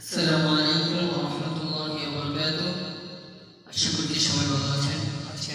আসসালামু আলাইকুম ওয়া রাহমাতুল্লাহি ওয়া বারাকাতুহু। আশা করি সবাই ভালো আছেন। আজকে